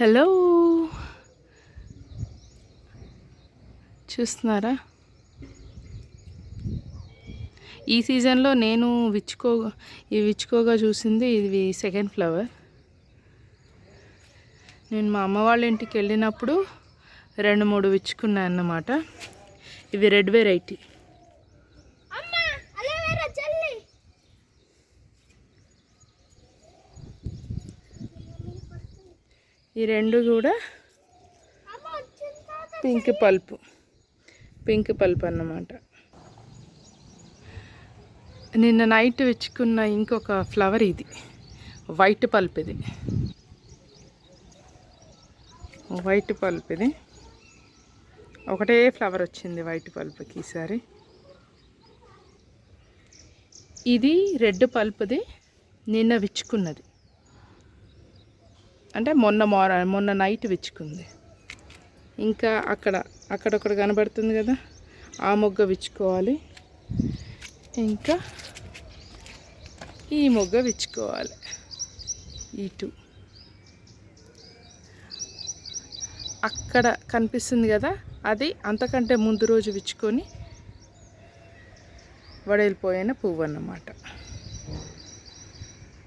Hello. చూస్తున్నారా? ఈ సీజన్లో నేను విచ్చుకో ఈ విచ్చుకోగా చూసింది ఇది సెకండ్ ఫ్లవర్. నేను మా అమ్మ వాళ్ళ ఇంటికి వెళ్ళినప్పుడు రెండు మూడు విచ్చుకున్నాను అన్నమాట ఇవి రెడ్ వెరైటీ. ఈ రెండు కూడా పింక్ పల్పు పింక్ పల్ప్ అన్నమాట. నిన్న నైట్ వెచ్చుకున్న ఇంకొక ఫ్లవర్ ఇది వైట్ పల్ప్ ఇది. వైట్ పల్ప్ ఇది. ఒకటే ఫ్లవర్ వచ్చింది వైట్ పల్ప్కి ఈసారి. ఇది రెడ్ పల్ప్ది నిన్న విచ్చుకున్నది. అంటే మొన్న మార మొన్న నైట్ విచ్చుకుంది. ఇంకా అక్కడ అక్కడొక్కడ కనబడుతుంది కదా ఆ మొగ్గ విచ్చుకోవాలి. ఇంకా ఈ మొగ్గ విచ్చుకోవాలి. ఇటు అక్కడ కనిపిస్తుంది కదా అది అంతకంటే ముందు రోజు విచ్చుకొని వడలిపోయిన పువ్వు అన్నమాట